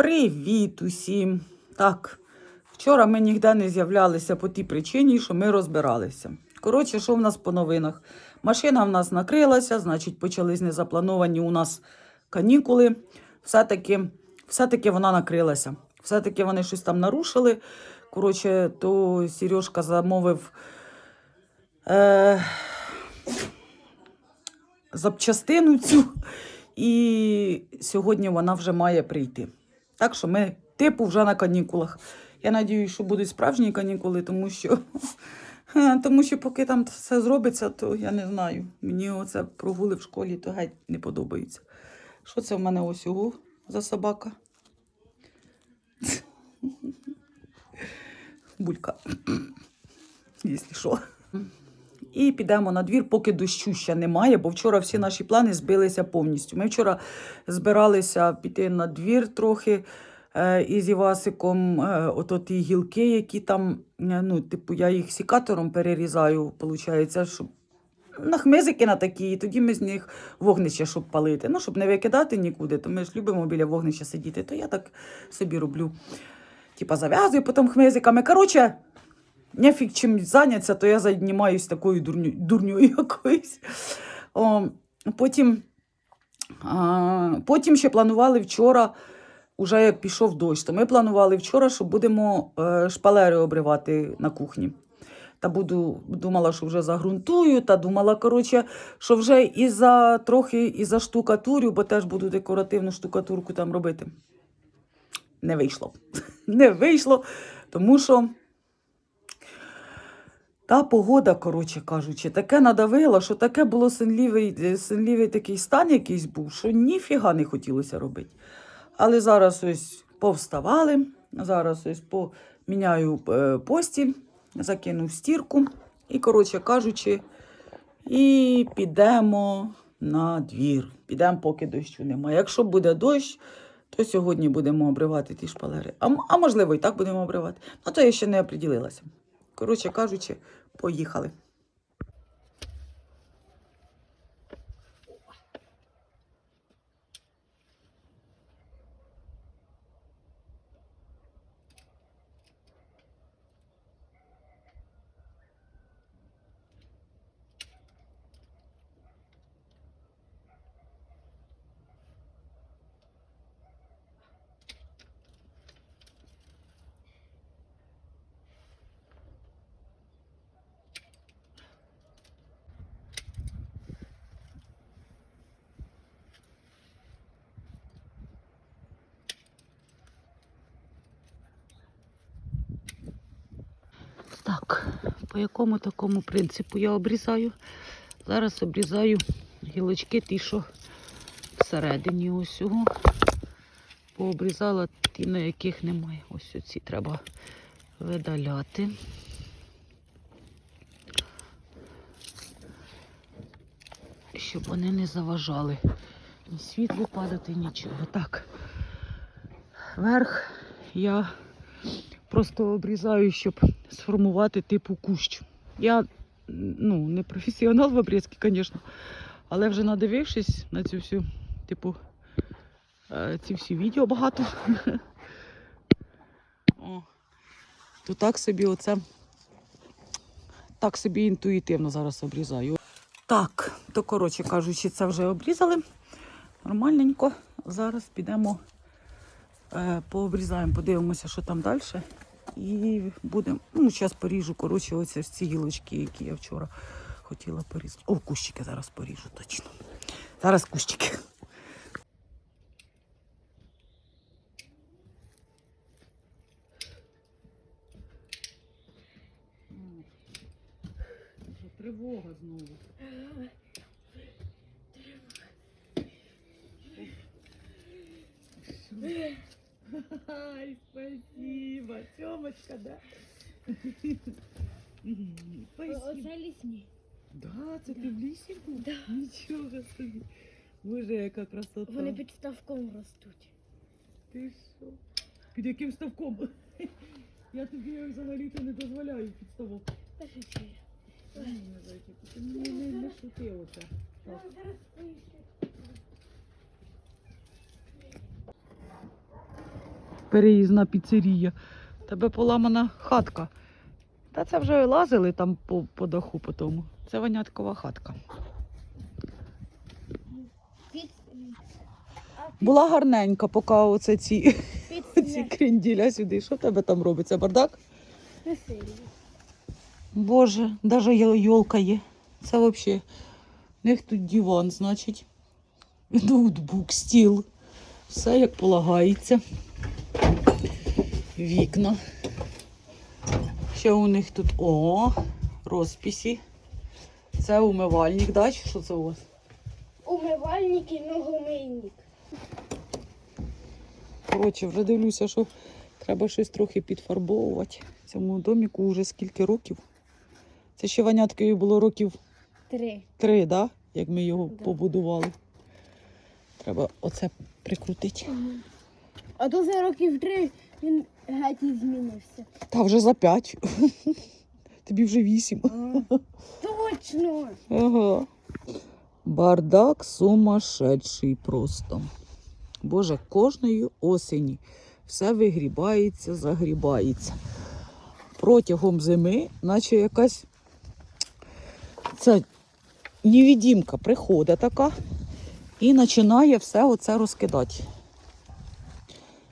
Привіт усім! Так, вчора ми ніде не з'являлися по тій причині, що ми розбиралися. Коротше, що в нас по новинах? Машина в нас накрилася, значить, почались незаплановані у нас канікули. Все-таки, все-таки вона накрилася. Все-таки вони щось там нарушили. Коротше, то Сережка замовив е, запчастину цю, і сьогодні вона вже має прийти. Так що ми, типу, вже на канікулах. Я надіюсь, що будуть справжні канікули, тому що, тому що поки там все зробиться, то я не знаю. Мені оце прогули в школі, то геть не подобається. Що це в мене ось ого за собака? Булька. Якщо що. І підемо на двір, поки дощу ще немає, бо вчора всі наші плани збилися повністю. Ми вчора збиралися піти на двір трохи е, із Івасиком, е, ото ті гілки, які там, е, ну, типу, я їх сікатором перерізаю, виходить, щоб на хмизики на такі, і тоді ми з них вогнище, щоб палити. Ну, щоб не викидати нікуди, то ми ж любимо біля вогнища сидіти, то я так собі роблю. Типа зав'язую потім хмизиками. Коротше, нефіг чим зайнятися, то я займаюся такою дурню, дурньою якоюсь. О, потім, а, потім ще планували вчора, уже як пішов дощ, то ми планували вчора, що будемо е, шпалери обривати на кухні. Та буду, думала, що вже загрунтую, та думала, коротше, що вже і за трохи і за штукатурю, бо теж буду декоративну штукатурку там робити. Не вийшло. Не вийшло, тому що та погода, коротше кажучи, таке надавило, що таке було синлівий, синлівий такий стан якийсь був, що ніфіга не хотілося робити. Але зараз ось повставали, зараз ось поміняю е, постіль, закину в стірку і, коротше кажучи, і підемо на двір. Підемо, поки дощу немає. Якщо буде дощ, то сьогодні будемо обривати ті шпалери. А, а можливо, і так будемо обривати. Ну, то я ще не оприділилася. Коротше кажучи, поїхали. Так, по якому такому принципу я обрізаю? Зараз обрізаю гілочки, ті, що всередині ось цього. Пообрізала ті, на яких немає. Ось оці треба видаляти. Щоб вони не заважали ні світло падати, нічого. Так. Верх я просто обрізаю, щоб сформувати типу кущ. Я ну, не професіонал в обрізці, звісно, але вже надивившись на цю всю, типу, е, ці всі відео багато. О, то так собі оце так собі інтуїтивно зараз обрізаю. Так, то коротше кажучи, це вже обрізали. Нормальненько. Зараз підемо пообрізаємо, подивимося, що там далі. І будемо. Ну, зараз поріжу, коротше, оці ці гілочки, які я вчора хотіла порізати. О, кущики зараз поріжу, точно. Зараз кущики. Тривога знову. Ай, спасибо. Тёмочка, да? Оце лісні. Да, це ти в лісі був? Да. Нічого собі. Боже, яка красота. Вони під ставком ростуть. Ти що? Під яким ставком? Я тобі взагалі-то не дозволяю під ставок. Пишіть. Ні, не зайчик, ти не, не, не шути оце. Так. Переїзна піцерія. Тебе поламана хатка. Та це вже лазили там по, по даху по тому. Це ваняткова хатка. Була гарненька, поки оце ці, ці крінділя сюди. Що в тебе там робиться? Бардак? Боже, навіть йолка є. Це взагалі. У них тут диван, значить. Ноутбук, стіл. Все як полагається. Вікна. Ще у них тут о, розписі. Це умивальник, да? Чи що це у вас? Умивальник і ногомийник. Коротше, вже дивлюся, що треба щось трохи підфарбовувати. Цьому доміку вже скільки років. Це ще ваняткові було років Три. три, да? як ми його Да. побудували. Треба оце прикрутити. А то за років три він геть змінився. Та вже за п'ять. Тобі вже вісім. Точно! Ага. Бардак сумасшедший просто. Боже, кожної осені все вигрібається, загрібається. Протягом зими, наче якась це невідімка приходить така і починає все оце розкидати.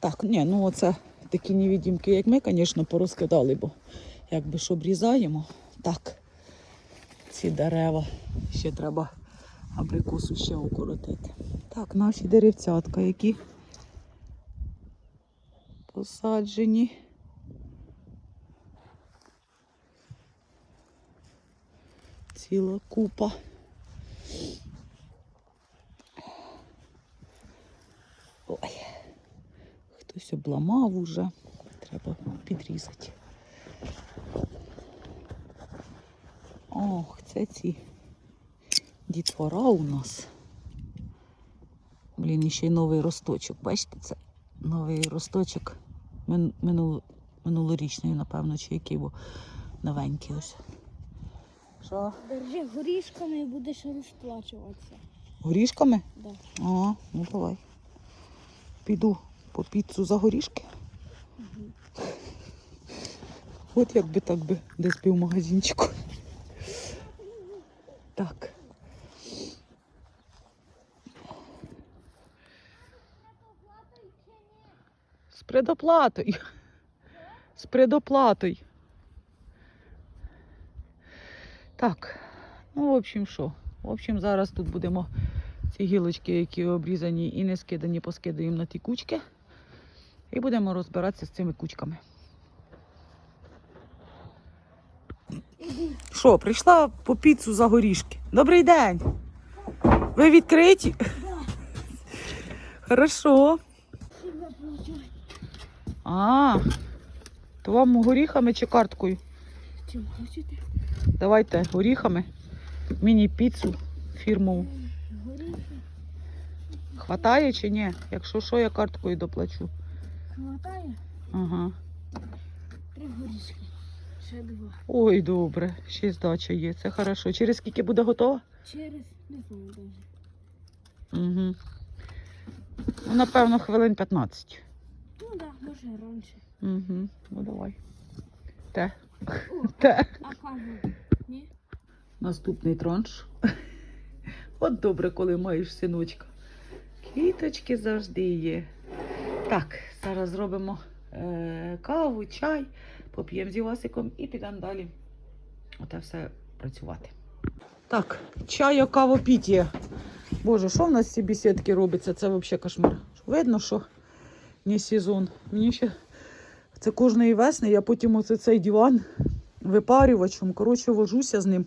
Так, ні, ну оце такі невідімки, як ми, звісно, порозкидали, бо якби ж обрізаємо. Так ці дерева. Ще треба абрикосу ще укоротити. Так, наші деревцятка, які посаджені. Ціла купа. Ой, хтось обламав уже. Треба підрізати. Ох, це ці дітвора у нас. Блін, і ще й новий росточок. Бачите, це новий росточок мин, минулорічний, напевно, чи який, бо новенький ось. Що? Держи горішками і будеш розплачуватися. Горішками? Да. А, ну давай. Піду по піцу за горішки. От як би так би десь би в магазинчику. Так. З предоплатою. З предоплатою. Так, ну, в общем, що? В общем, зараз тут будемо ці гілочки, які обрізані і не скидані, поскидаємо на ті кучки. І будемо розбиратися з цими кучками. Що, прийшла по піцу за горішки. Добрий день. Ви відкриті? Хорошо. А, то вам горіхами чи карткою? Чим хочете? Давайте горіхами. Міні-піцу фірмову. Хватає чи ні? Якщо що, я карткою доплачу. Хватає? Ага. Три горішки. Ще два. Ой, добре, ще здача є. Це хорошо. Через скільки буде готова? Через не знаю даже. Угу. Ну, напевно, хвилин 15. Ну да, може раніше. Угу. Ну давай. Те. О, Те. а каву? Ні? Наступний транш. От добре, коли маєш синочка. Квіточки завжди є. Так, зараз зробимо е, каву, чай, поп'ємо з Івасиком і підемо далі. Оте все працювати. Так, чай, каву пітє. Боже, що в нас ці бесідки робиться? Це взагалі кошмар. Видно, що не сезон. Мені ще це кожної весни, я потім оце цей диван випарювачем. Коротше, вожуся з ним.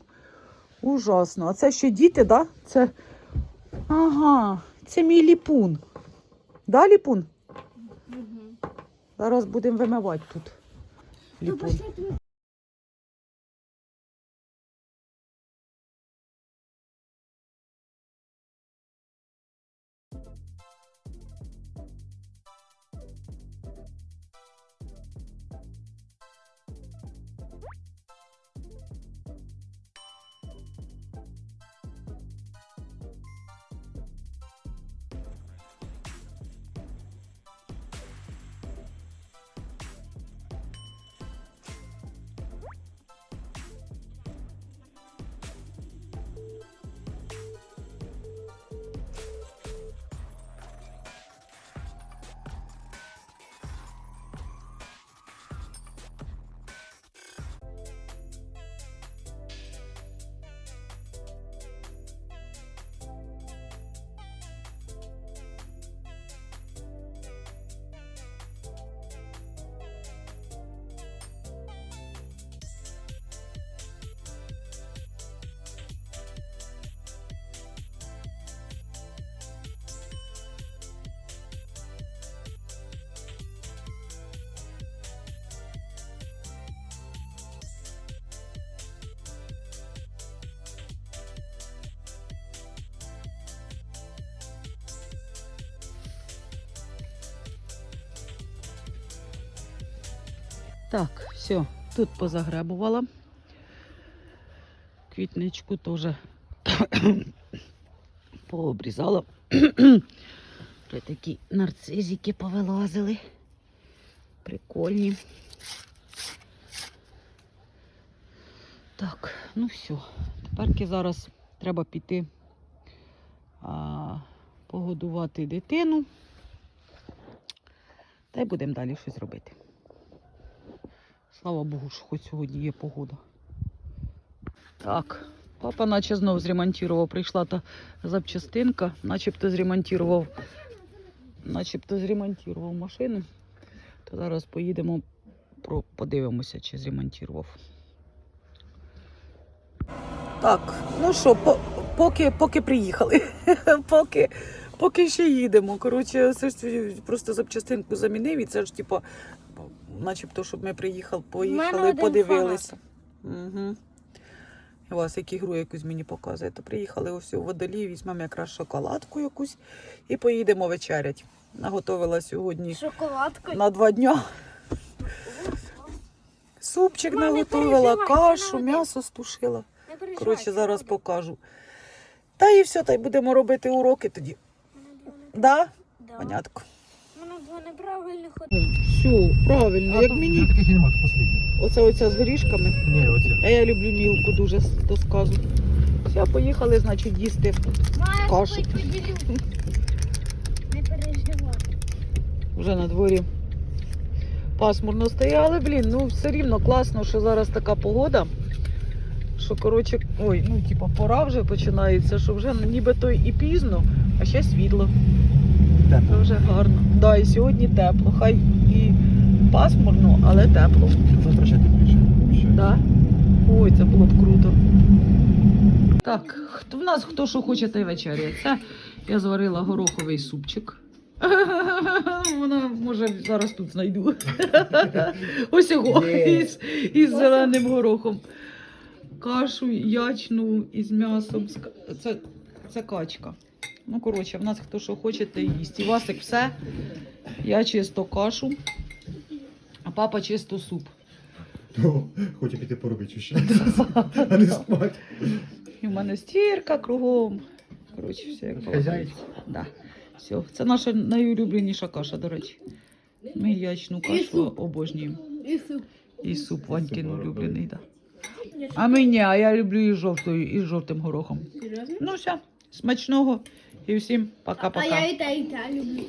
Ужасно. А це ще діти, да? Це. Ага, це мій ліпун. Да, ліпун? Зараз будемо вимивати тут. Ліпун. Так, все, тут позагребувала. Квітничку теж пообрізала. Вже такі нарцизики повилазили. Прикольні. Так, ну все. Тепер зараз треба піти а, погодувати дитину. Та й будемо далі щось робити. Слава Богу, що хоч сьогодні є погода. Так, папа наче знов зремонтував. Прийшла та запчастинка, начебто зремонтував, начебто зремонтував машину. То зараз поїдемо, подивимося, чи зремонтував. Так, ну що, по, поки, поки приїхали. поки, поки ще їдемо. Коротше, це ж просто запчастинку замінив, і це ж типу, начебто, щоб ми приїхали, поїхали, подивилися. Угу. У вас як ігру якусь мені показує. То приїхали ось у водолій, візьмемо якраз шоколадку якусь і поїдемо вечерять. Наготовила сьогодні Шоколадка. на два дня. Супчик Мама, не наготовила, кашу, м'ясо стушила. Коротше, зараз покажу. Та і все, та й будемо робити уроки тоді. Да? Да. Понятно. Два неправильних Все, правильно, як мені. Таких нема, последній. Оце оця з горішками. Ні, оце. А я люблю мілку дуже то сказу. Все, поїхали, значить, їсти. Кашу. Не переживай. Вже на дворі пасмурно але блін, ну все рівно класно, що зараз така погода. Що коротше, ой, ну типа пора вже починається, що вже ніби то і пізно, а ще світло. Тепло. вже гарно. Да, і сьогодні тепло. Хай і пасмурно, але тепло. Завтра ще тепліше. Да? Ой, це було б круто. Так, хто в нас хто що хоче, той вечеряє. Це я зварила гороховий супчик. Вона може зараз тут знайду. Ось його із, із зеленим горохом. Кашу ячну із м'ясом. Це, це качка. Ну, коротше, в нас хто що хоче, той їсть. І Васик все. Я чисто кашу, а папа чисто суп. О, Хоче піти поробити ще. А не спати. І в мене стірка кругом. Коротше, все як Хазяйка. Да. Все. Це наша найулюбленіша каша, до речі. Ми ячну кашу обожнюємо. І суп. І суп Ванькин улюблений, да. А мені, а я люблю і жовтою, і жовтим горохом. Серйозно? Ну все, смачного і всім А пока-пока. я і та, і та люблю.